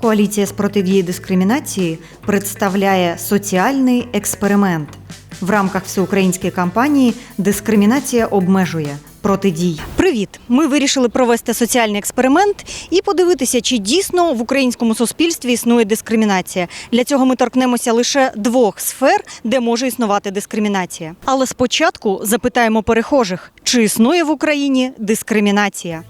Коаліція з протидії дискримінації представляє соціальний експеримент в рамках всеукраїнської кампанії Дискримінація обмежує протидій. Привіт! Ми вирішили провести соціальний експеримент і подивитися, чи дійсно в українському суспільстві існує дискримінація. Для цього ми торкнемося лише двох сфер, де може існувати дискримінація. Але спочатку запитаємо перехожих, чи існує в Україні дискримінація.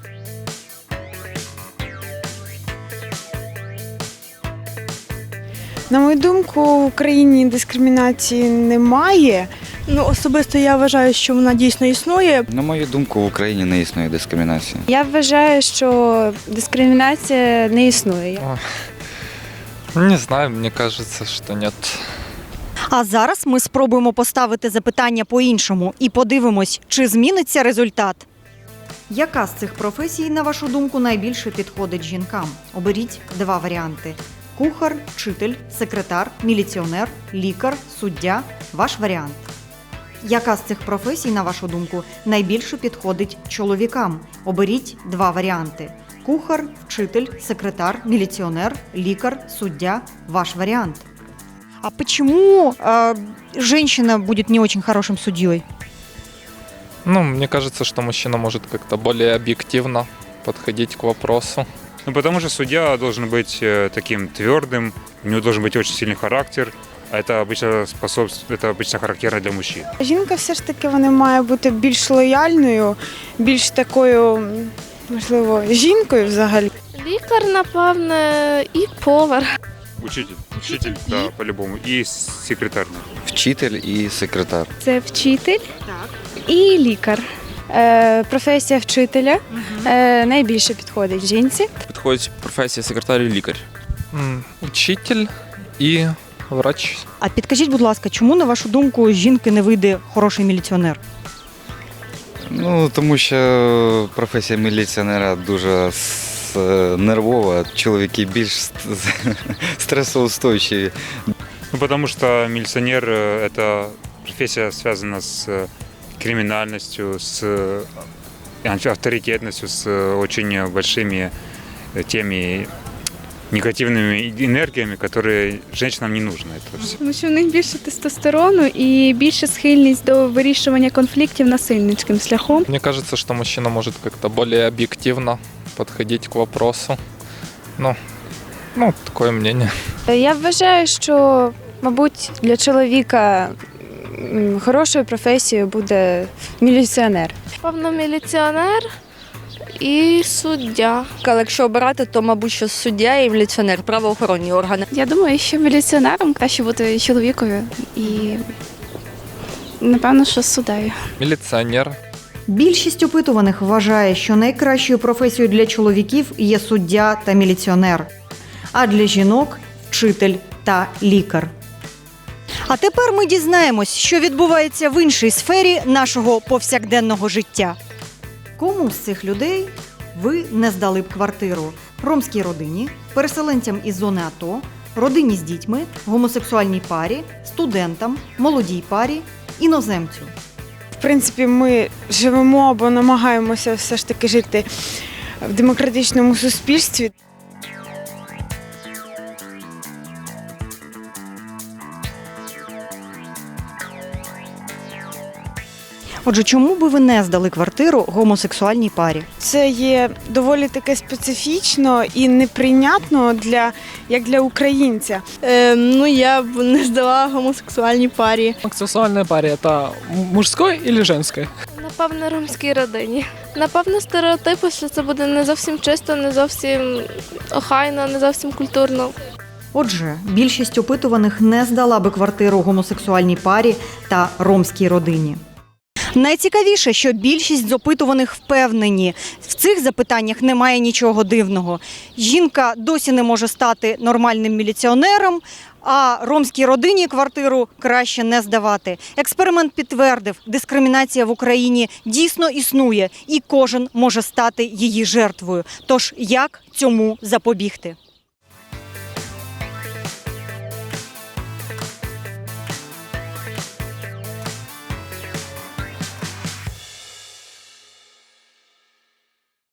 На мою думку, в Україні дискримінації немає. Ну, особисто я вважаю, що вона дійсно існує. На мою думку, в Україні не існує дискримінації. Я вважаю, що дискримінація не існує. Не знаю, мне кажется, что нет. А зараз ми спробуємо поставити запитання по-іншому і подивимось, чи зміниться результат. Яка з цих професій, на вашу думку, найбільше підходить жінкам? Оберіть два варіанти: кухар, вчитель, секретар, міліціонер, лікар, суддя. Ваш варіант. Яка з цих професій, на вашу думку, найбільше підходить чоловікам? Оберіть два варіанти: кухар, вчитель, секретар, міліціонер, лікар, суддя. Ваш варіант. А почему э, женщина будет не очень хорошим судьей? Ну, мне кажется, что мужчина может как-то более объективно подходить к вопросу. Ну, потому что судья должен быть э, таким твердым, у него должен быть очень сильный характер, а это обычно способствует, это обычно характерно для мужчин. Жінка все ж таки вона має бути більш лояльною, більш такою, м, можливо, жінкою взагалі. Лікар, напевне, і повар. Учитель, учитель, да, по-любому, и секретарь. Вчитель і секретар. Це вчитель і лікар. Е, професія вчителя е, найбільше підходить жінці. Підходить професія секретар і лікар. М, Учитель и врач. А підкажіть, будь ласка, чому, на вашу думку, з жінки не вийде хороший міліціонер? Ну, тому що професія міліціонера дуже с- нервова, чоловіки більш ст- стресоустойчиві. Ну, потому что милиционер э, – это профессия связана с э, криминальностью, с э, авторитетностью, с э, очень большими э, теми негативными энергиями, которые женщинам не нужны. Это все. Тому що в них більше тестостерону і більше схильність до вирішування конфліктів насильницьким шляхом. Мне кажется, что мужчина может как-то более объективно подходить к вопросу. Ну, ну, такое мнение. Я вважаю, що, мабуть, для чоловіка м, хорошою професією буде міліціонер. Напевно, міліціонер і суддя. Але якщо обирати, то мабуть, що суддя і міліціонер, правоохоронні органи. Я думаю, що міліціонером краще бути чоловікові і напевно, що суддею. Милиционер. Більшість опитуваних вважає, що найкращою професією для чоловіків є суддя та міліціонер, а для жінок вчитель та лікар. А тепер ми дізнаємось, що відбувається в іншій сфері нашого повсякденного життя. Кому з цих людей ви не здали б квартиру? Ромській родині, переселенцям із зони АТО, родині з дітьми, гомосексуальній парі, студентам, молодій парі, іноземцю. В принципі, ми живемо або намагаємося все ж таки жити в демократичному суспільстві. Отже, чому би ви не здали квартиру гомосексуальній парі? Це є доволі таке специфічно і неприйнятно для як для українця. Е, ну, я б не здала гомосексуальній парі. Сексуальная пара это мужской или женской? Напевне, ромській родині. Напевно, стереотипи, що це буде не зовсім чисто, не зовсім охайно, не зовсім культурно. Отже, більшість опитуваних не здала би квартиру гомосексуальній парі та ромській родині. Найцікавіше, що більшість з опитуваних впевнені, в цих запитаннях немає нічого дивного. Жінка досі не може стати нормальним міліціонером, а ромській родині квартиру краще не здавати. Експеримент підтвердив, дискримінація в Україні дійсно існує, і кожен може стати її жертвою. Тож як цьому запобігти?